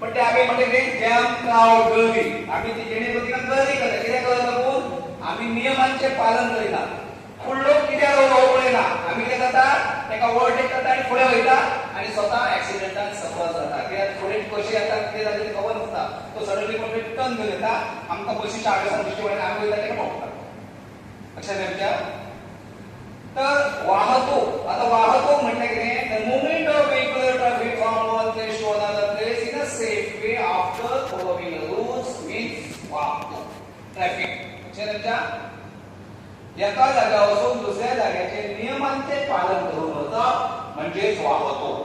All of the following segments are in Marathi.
पण ते आमी म्हणटा कितें जॅम काव गर्दी आमी ती जेणे करून गर्दी करता कित्याक करता लागून आमी नियमांचें पालन करिना पूण लोक कित्याक हो पळयना आमी कितें जाता तेका ओवरटेक करता आनी फुडें वयता. आनी स्वता एक्सिडेंटान सफर जाता कित्याक फुडें कशी जाता कितें जाता तें खबर नासता. तो सडनली कोण टर्न घेवन येता. आमकां बसीच्या आडसार दिश्टी पडना आमी वयता तेका पळोवता. लक्षात येवच्या तर वाहतूक आता वाहतूक म्हणटा कितें the movement of vehicle traffic from one place to another place in a safe way after following rules means वाहतूक ट्रॅफिक लक्षात एका जाग्या वचून दुसऱ्या जाग्याचे नियमांचे पालन करून वचप म्हणजेच वाहतूक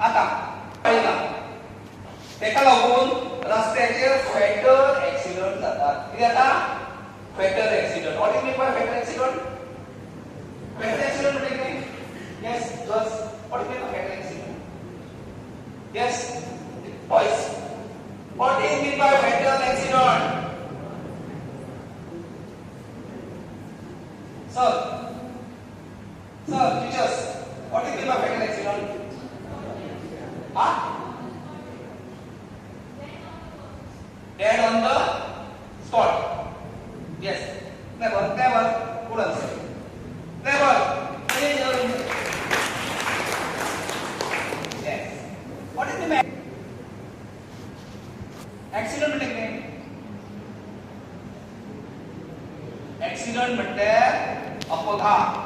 आता पळयला तेका लागून रस्त्याचेर फॅटल एक्सिडंट जातात कितें जाता fatal accident what is mean by fatal accident accident म्हणजे कितें ऍक्सिडेंट म्हटल्यार अपघात.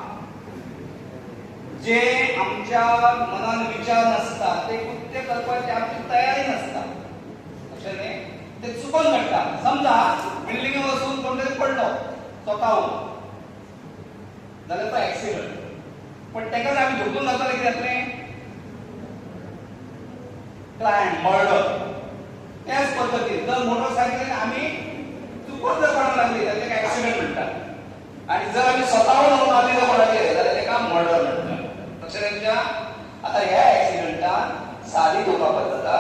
जे आमच्या मनान विचार नसतात ते कृत्य करपाची आमची तयारी नसता लक्षात न्ही ते चुकून घडटा समजा बिल्डिंगे वचून कोण तरी पडलो स्वतःहून. जाल्यार तो ऍक्सिडेंट पण तेकाच आमी धुकून घालताले कितें जातलें क्लायंट मर्डर त्याच पद्दतीन जर मोटरसायकल आमी चुकून जर कोणाला लागली तर तेका ऍक्सिडेंट म्हणतात. आणि जर आमी स्वतःहून व्हरून मारली जर गेले जाल्यार तेका मर्डर म्हणटा लक्षात आता ह्या ऍक्सिडेंटात सादी दुखापत जाता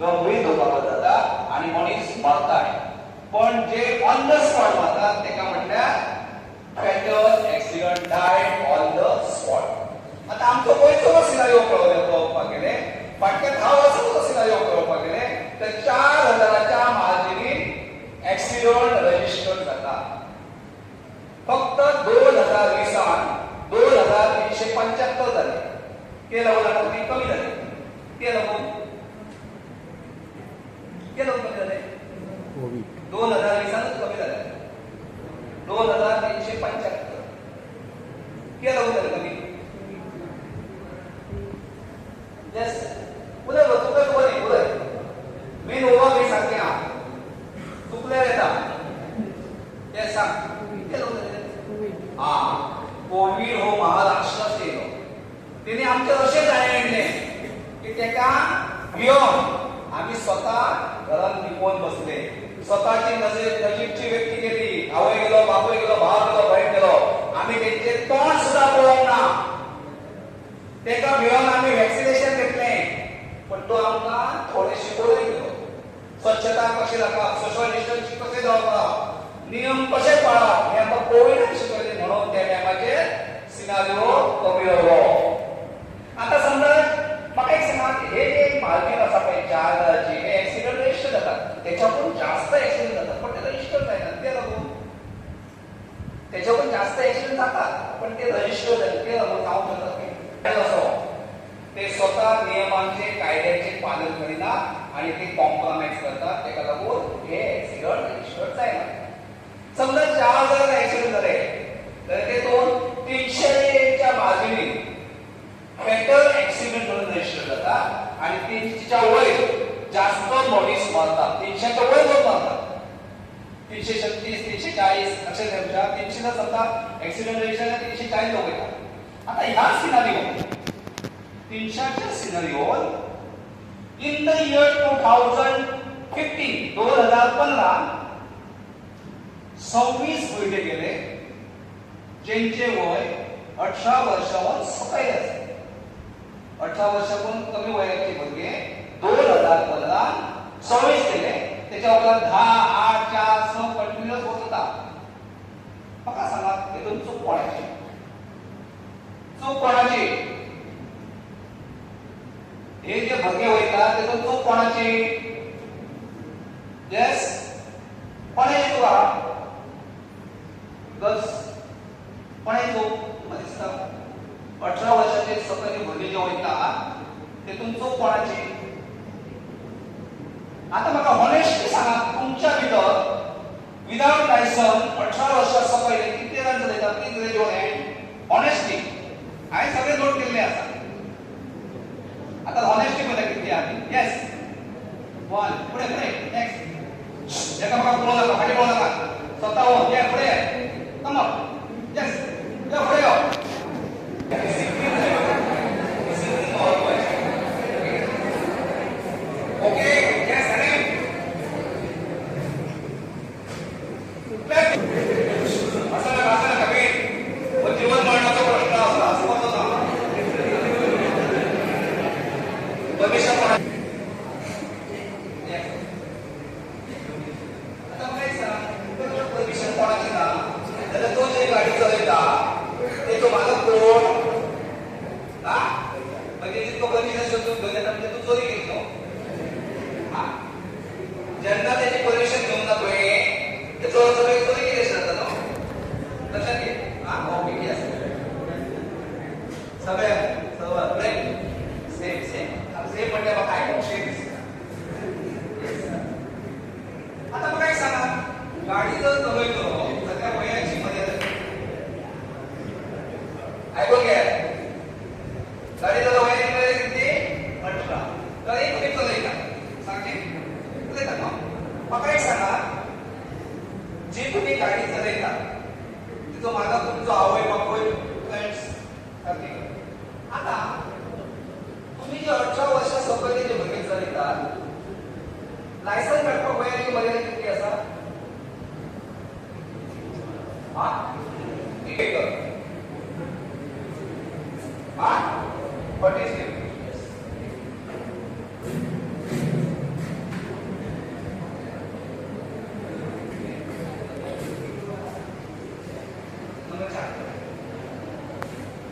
गंभीर दुखापत जाता आणि मनीस मरताय पण जे ऑन द स्पॉट मारतात तेका म्हटल्यार fatal accident died on the spot आता आमचो गोंयचो सिनारिओ पळोवपाक गेले फाटल्या धा वर्सांचो सिनारिओ पळोवपाक गेले तर चार हजाराच्या मार्जिनीन ऍक्सिडेंट रजिस्टर जाता फक्त दोन हजार वीसान दोन हजार तीनशे पंच्याहत्तर झाले. ते लागून आता ती कमी झाले? ते लागून ते लागून कमी झाले. दोन हजार वीसानच कमी झाले. दोन हजार तीनशे पंच्याहत्तर ते लागून झाले कमी येस उदय तुका खबर न्ही उदय मेन ओवा मी सांगते हा चुकल्यार येता ते सांग कितें लागून जालें हा कोवीड हो महाराष्ट्रात येयलो तेणी आमचे अशें जाणें हाडलें की तेका भियोन आमी स्वता घरांत लिपोवन बसले स्वताची नजर नजीकची व्यक्ती गेली आवय गेलो बापूय गेलो भाव गेलो भयण गेलो आमी तेंचे तोंड सुद्दां पळोवंक ना तेका आम्ही आमी वॅक्सिनेशन घेतलें पण तो आमकां थोडे शिकोवूय गेलो. स्वच्छता कशी राखप सोशल डिस्टन्सिंग कशें दवरप नियम कसे पाळप हे आमकां कोविडान शिकयलें म्हणून त्या टायमाचेर सिनारिओ कमी जालो आता समजा म्हाका एक सांगात हे जे मार्केट आसा पळय चार हजाराची हे एक्सिडंट रजिस्टर जातात त्याच्याकडून जास्त एक्सिडंट जातात पण ते रजिस्टर जायना ते लागून. त्याच्याकडून जास्त एक्सिडंट जातात पण ते रजिस्टर जातात ते लागून हांव म्हणतात असो. ते स्वतः नियमांचे कायद्याचे पालन करीना आणि ते कॉम्प्रोमाइज करतात. तेका लागून हे एक्सिडंट रजिस्टर जायना समजा चार हजार ऍक्सिडेंट झाले तर ते दोन तीनशेच्या मार्जिनीन फॅटल ऍक्सिडेंट म्हणून रजिस्टर जाता आणि तीनशेच्या वयर जास्त मनीस मरतात तीनशेच्या वयर लोक मरतात तीनशे छत्तीस तीनशे चाळीस अशे तेमच्या तीनशे जर समजा ऍक्सिडेंट रजिस्टर झाले तीनशे चाळीस लोक येतात आता ह्या scenario तीनशाच्या scenario in the year two thousand fifteen दोन हजार पंधरा सव्वीस भुरगे गेले ज्यांचे वय अठरा वर्षावर सकयल आसा अठरा वर्षांपून कमी वयाचे भुरगे दोन हजार पंधरा समावेश केले त्याच्या उपरांत दहा आठ चार स कंटिन्युअस वचता म्हाका सांगा हेतून चूक कोणाची चूक कोणाची हे जे भगे वयता तेतून चूक कोणाची येस कोणाची चूक आहा गर्ल्स कोणाची चूक दिसता अठरा वर्षाचे सकयल भुरगे जे वयता तेतून चूक कोणाची आता म्हाका हॉनेस्टली सांगा तुमच्या भितर विदाउट लायसन अठरा वर्षा सकयल कितले जाण चलयता please raise honesty hand honestly हांवें सगळे नोट केल्ले आसा आता हॉनेस्टी पळयता कितली आमी येस वन फुडें फुडें नेक्स्ट एका म्हाका पळोवं जाता फाटीं पळोवं जाता सत्तावन ये फुडें नंबर अप येस यो फुडें यो ओके येस रेडी असं नका असं नका मी पण जीवन मरणाचा प्रश्न असला असं म्हणतो ना परमिशन कोणा आता काय सांग परमिशन कोणाची ना त्याला तो जे गाडी चालवता ते तो मालक कोण हा म्हणजे जितको परमिशन शोधून घेऊन म्हणजे तू चोरी केली हा ज्यांना त्याची परमिशन घेऊन जातोय ते चोर सगळे चोरी केली असतात ना लक्षात घे हा ओके येस सगळे सर्व राईट सेम सेम सेम म्हणजे मग काय सेम आता मग काय सांगा गाडी जर चालवतो सगळ्या वयाची मर्यादा ऐकून घ्या गाडी जर वयाची मर्यादा किती अठरा तर एक तुम्ही चालवता सांगते चालवता मग मग काय सांगा जी तुम्ही गाडी चालवता तिचो माझा तुमचो आवय बापूय फ्रेंड्स सारखे. आता तुम्ही जे अठरा वर्षा सकयल जे भुरगे चलयतात लायसन काडपाक वयाची मर्यादा कितली आसा हा एक एकर हा फोर्टी नंबर चार जर आम्ही कोण असतं ते कोण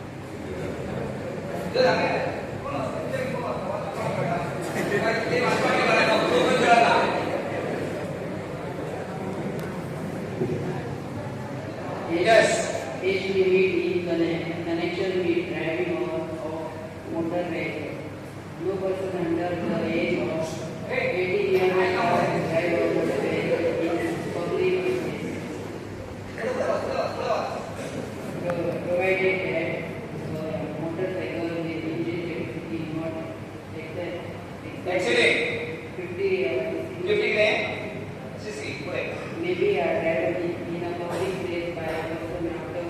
असतं ते वाचवायला करायला तो पण कळला Yes. In connection with driving of, of motor vehicle. No person under the age of eighteen years old drive a motor vehicle in public places. Pro- Provided that the motorcycle with engine is not exceed Actually, fifty uh, fifty grand. CC, correct. may be a driver in in a public place by a person after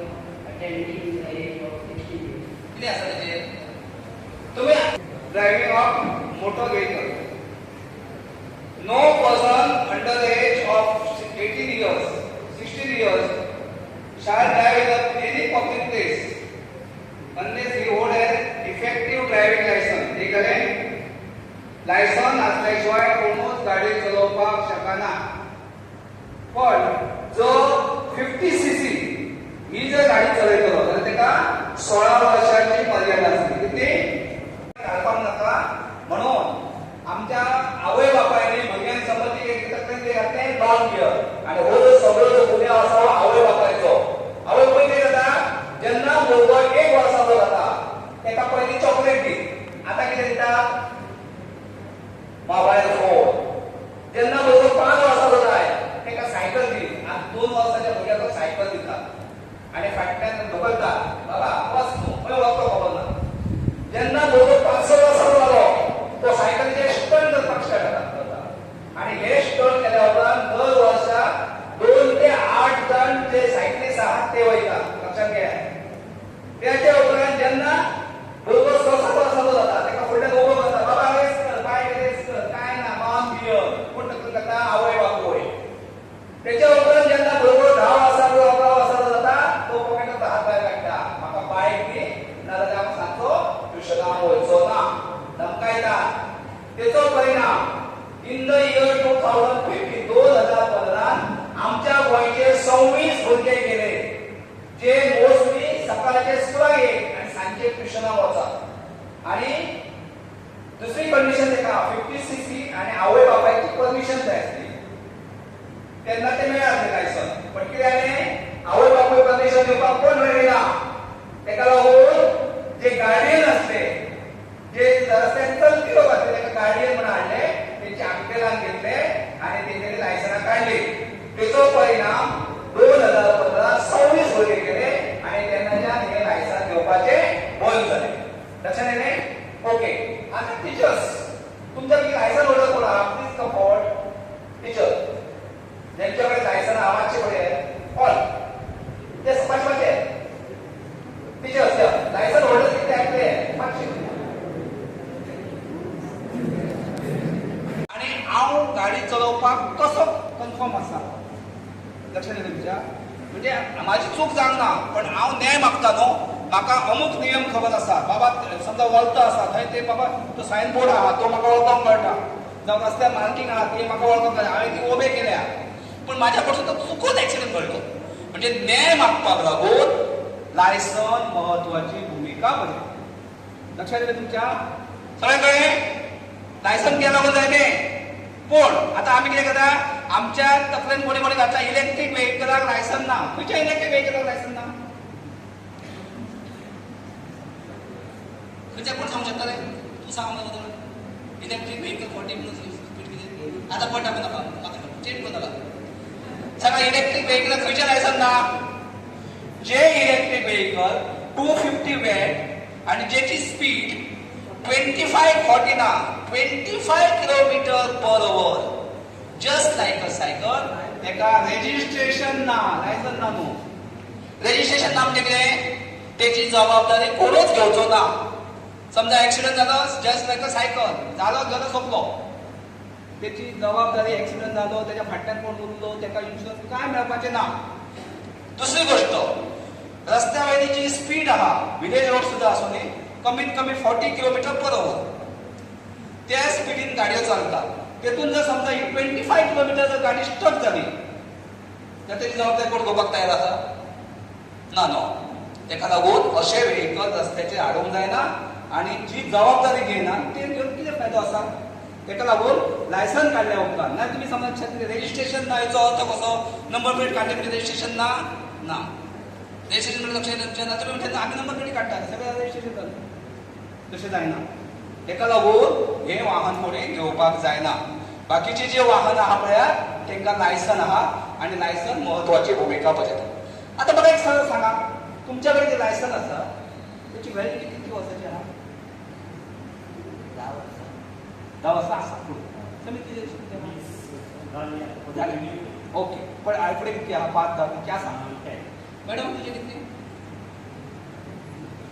attending the age of sixty years. किती असं त्याचे तुम्ही driving of motor no person under the age of eighteen years sixteen years shall drive in any public place unless he hold an effective driving licence हे? आहे लायसन असल्याशिवाय कोणूच गाडी चलोवपाक शकना। पण जो फिफ्टी सी सी ही जर गाडी चलयतलो जाल्यार तेका सोळा वर्षांची Mateo परमिशन जाय आसली तेन्ना ते मेळात लायसन पण कितें आवय बापूय परमिशन दिवपाक कोण मेळना तेका लागून जे गार्डियन असते जे रस्त्यान चलती लोक असले तेका गार्डियन म्हणून हाडले त्यांचे आंकडेलान घेतले आणि तेंच्यानी लायसना काडली तेचो परिणाम दोन हजार पंधरा सव्वीस भुरगे गेले आणि तेन्नाच्यान हे लायसन घेवपाचे बंद झाले. लक्षात येणे ओके. आता टीचर्स तुमच्याकडे लायसन होल्डर कोण? प्लीज कम फॉरवर्ड टीचर ज्यांच्याकडे लायसन आहा मातशे फुडें ऑल ते पाचवाचे टीचर्स द्या लायसन होल्डर किती आहे पाचशे आणि हांव गाडी चलोवपाक कसो कन्फर्म आसा लक्षात येता तुमच्या. म्हणजे माझी चूक जावंक ना पण हांव न्याय मागता न्हू म्हाका अमूक नियम खबर आसा बाबा समजा वळतो आसा थंय ते बाबा तो सायन बोर्ड आहा तो म्हाका वळखोंक कळटा जावं रस्त्यार मार्किंग आहा ती म्हाका वळखोंक कळटा हांवें ती ओबे केल्या. पूण म्हाज्या कडसून तो चुकून एक्सिडेंट घडलो. म्हणजे न्याय मागपाक लागून लायसन महत्वाची भुमिका बजयता लक्षात येता तुमच्या? सगळें कळ्ळें लायसन केला लागून जाय तें. पूण आतां आमी कितें करता? आमच्या तकलेन कोणी कोणी घातला इलेक्ट्रीक व्हेहिकलाक लायसन ना. खंयच्या इलेक्ट्रीक वेहिकलाक लायसन ना. खंयच्या कोण सांगू शकता रे? तूं सांग म्हाका electric electric forty forty speed किती? आतां पण पण नका आता चेंज करून नाका सांगा इलेक्ट्रीक व्हेहिकलाक खंयचें लायसन ना जे electric vehicle two fifty watt आणि ज्याची स्पीड ट्वेंटी फाय फॉर्टी ना twenty five kilometre per hour just like a cycle तेका रेजिस्ट्रेशन ना लायसन ना न्हू रेजिस्ट्रेशन ना म्हणजे कितें तेची जबाबदारी कोणूच घेवचो ना समजा ऍक्सिडेंट जालो जस्ट लाईक अ सायकल. जालो जालो सोंपलो तेची जबाबदारी ऍक्सिडेंट जालो त्याच्या फाटल्यान कोण उरलो तेका इन्शुरन्स काय मेळपाचें ना दुसरी गोष्ट रस्त्या वयली जी स्पीड आहा विलेज रोड सुद्धा आसूं नये कमीत कमी फोर्टी किलोमीटर पर अवर त्या स्पीडीन गाडयो चालतात. तेतून जर समजा ही ट्वेंटी फाय किलोमीटर जर गाडी स्टक झाली तर त्याची जबाबदारी कोण घेवपाक तयार आसा ना नो तेका लागून अशे व्हेकल रस्त्याचेर हाडूंक जायना आणि जी जबाबदारी घेयना ते घेवन कितें फायदो आसा तेका लागून लायसन काडल्या उपकार ना तुम्ही समजा रेजिस्ट्रेशन ना हेचो अर्थ कसो? नंबर प्लेट काडले म्हणजे रेजिस्ट्रेशन ना ना. रेजिस्ट्रेशन म्हणजे लक्ष येता ना तुम्ही म्हणटा आम्ही नंबर प्लेट काडटा सगळें रेजिस्ट्रेशन जालें तशें जायना. तेका लागून हे वाहन कोणी घेवपाक जायना. बाकीचे जे वाहन आहा पळयात तांकां लायसन आहा आणि लायसन महत्वाची भूमिका बजायता आता म्हाका एक सांगा. तुमच्या कडेन जे लायसन आसा त्याची व्हॅलिडिटी कितली वर्साची आहा दहा वर्सां धा वर्सां आसा तुमी कितें शिकता? ओके पण फुडें कितली आहा पांच धा कितली आसा मॅडम तुजे कितली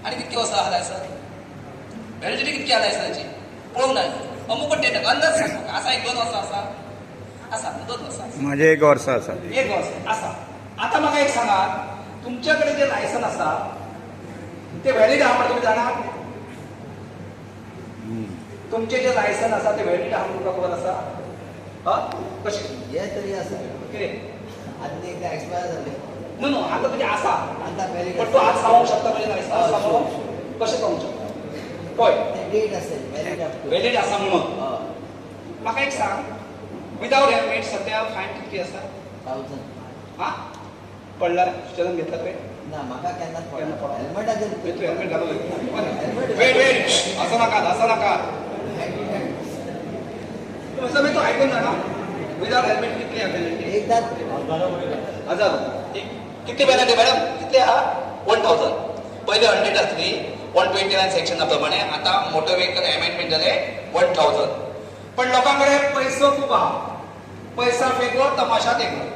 आनी कितली वर्सां आहा लायसन व्हॅलिडिटी कितली आहा लायसनाची पळोवंक ना अमूक डेट अंदाज सांग म्हाका. आसा एक दोन वर्सां आसा आसा दोन वर्सां आसा माझे एक वर्ष आसा एक वर्ष आसा आता म्हाका एक सांगात तुमच्याकडे जे लायसन आसा ते व्हॅलिड आहा म्हणून तुम्ही जाणा तुमचे जे लायसन आसा ते व्हॅलिड आहा म्हणून तुका खबर आसा हं? कशें हे तरी आसा कितें एकदा एक्सपायर न्हू न्हू आता तुझे आसा आतां पयली पण तू आज सांगूंक शकता म्हणजे लायसन आसा म्हणून कशें सांगूंक शकता. पळय डेट व्हॅलिड व्हॅलिड आसा म्हणून. हय म्हाका एक सांग. हेल्मेट सध्या फायन कितली आसा थावजंड हा? पडला? चलन घेतला तुवें ना म्हाका केन्नाच केन्ना पडना पडना. हेल्मेटाचेर तू हेल्मेट घालून. वेट वेट असं नका असं नका. जाणा विदाउट हेल्मेट कितली आहे पेनल्टी एकदाच हजार। एक- कितली पेनल्टी मॅडम? कितली आहा वन थाउजंड पहिले हंड्रेड आसली वन ट्वेंटी नायन सेक्शना प्रमाणे आता मोटर व्हेकल अमेंडमेंट झाले वन थाउजंड पण लोकांकडे पैसो खूप आहा। पैसा फेकलो तमाशा देखलो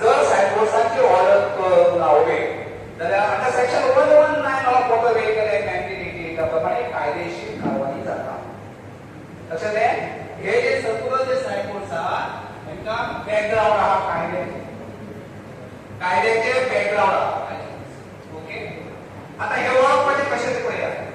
जर सायबोर्साची ऑर्डर लावले जाल्यार आता section one one nine of motor vehicle eighty Etah प्रमाणे कायदेशीर लक्षात आहे हे जे संपूर्ण जे सायकोट्स आहात बॅकग्राऊंड हा कायदे कायद्याचे बॅकग्राऊंड ओके? आता हे ओळख म्हणजे कशाचे पडे आहे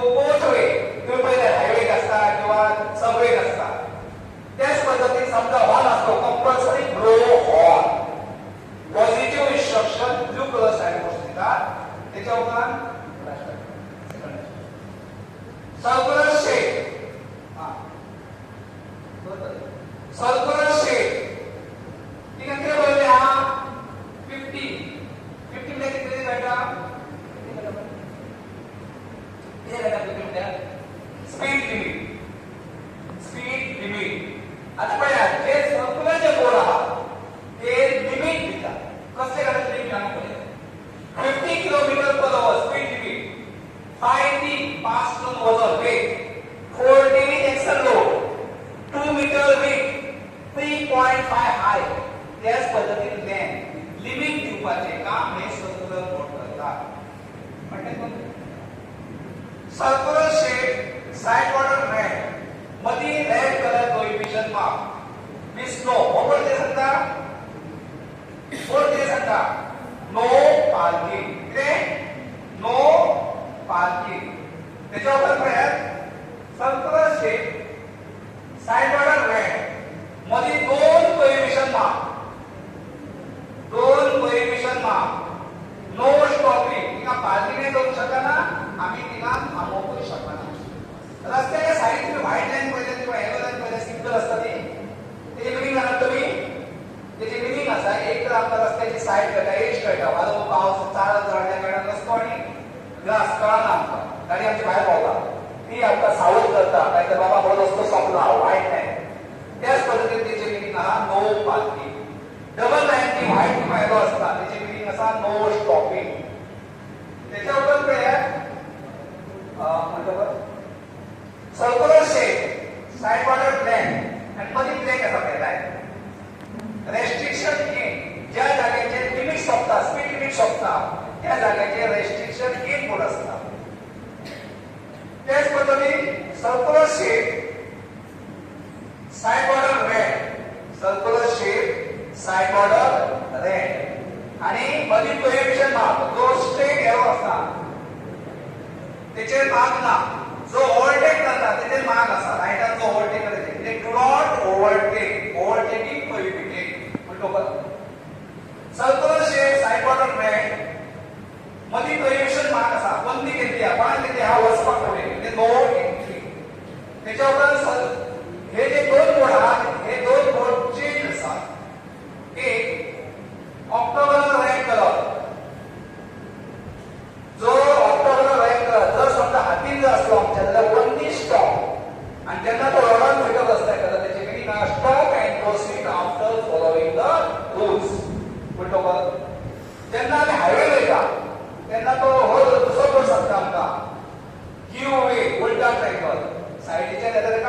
पोहोचवे तुम्ही हायवे असता किंवा सबवे असता त्याच पद्धतीने समजा हॉल असतो कंपल्सरी ग्रो hall positive instruction blue colour signboard देतात त्याच्या उपरांत circular shape circular currently calculated. 50 km per hour speed limit. Find the pass from motorway. 4 TV axle load. 2 meter width. 3.5 high. त्याच पद्धतीने लँड लिमिट दिवपाचे काम हे सर्क्युलर बोर्ड करतात म्हणजे सर्क्युलर शेप साइड वॉटर रेड मधी रेड कलर कोइफिशियंट मार्क मी स्लो ओपन ते सांगता फोर्थ कितें सांगता नो पार्किंग कितें नो पार्किंग तेच्या उपरांत पळयात संत्रशेप सायड वाडा रेड मदीं दोन परिवेशन ना まし。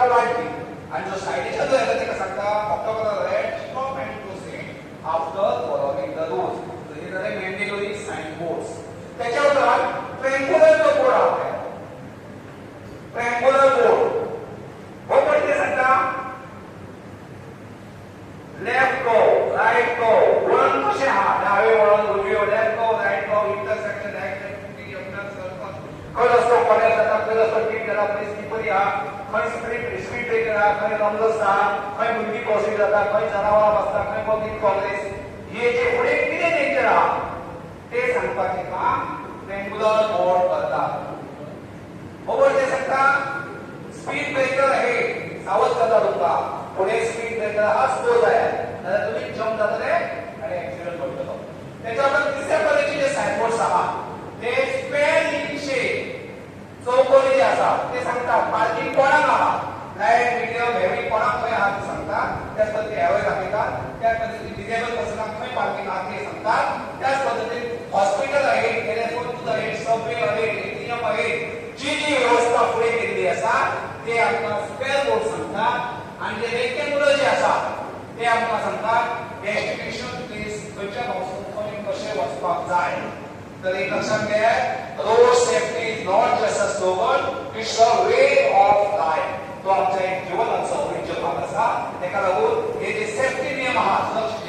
वाढली आणि जो सायडीच्या जो ना तेका सांगता आहे. ट्रेंगुलर और दे हो सकता। स्पीड ब्रेकर आहे सावध करता तुमका पुणे स्पीड ब्रेकर हा स्लो जाय नाल्यार तुम्ही जंप जातले आणि ऍक्सिडेंट पडटलो तेच्या उपरांत तिसऱ्या पद्धतीचे जे सायनबोर्ड आहा ते स्पेल इंशे चौकोनी जे आसा। ते सांगतात पार्किंग कोणाक आहा लायट मिडियम हेवी कोणाक खंय आहा सांगता सांगतात त्याच पद्दतीन हॅवे दाखयतात त्याच पद्दतीन डिजेबल पर्सनाक खंय पार्किंग आहा ते सांगतात त्याच पद्दतीन हॉस्पिटल आहे टेलिफोन आहे सबवे आहे एटीएम आहे. जी जी व्यवस्था पुढे केलेली असा ते आपल्याला स्पेअर बोर्ड सांगता आणि जे रेकॅन्ग्युलर जे असा ते आपल्याला सांगता एज्युकेशन प्लेस खंयच्या वस्तूंनी कशें वचपाक जाय तर एक लक्षात घ्या road safety is not just a slogan it's a way of life तो आमच्या एक जीवनाचा ओरिजिन भाग असा तेका लागून हे जे सेफ्टी नियम आहात सुरक्षित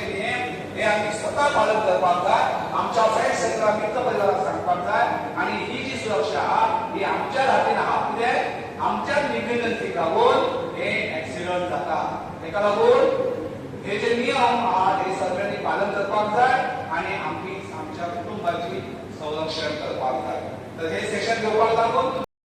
हे आमी स्वता पालन करपाक जाय आमच्या फ्रेंड सर्कलाक मित्र परिवाराक सांगपाक जाय आणि ही जी सुरक्षा आहा ही आमच्या हातीन आहा कित्याक आमच्या निगेलन्सीक लागून हे एक्सिडंट जाता तेका लागून हे जे नियम आहा हे सगळ्यांनी पालन करपाक जाय आणि आमची आमच्या कुटुंबाची संरक्षण करपाक जाय तर हे सेशन घेवपाक लागून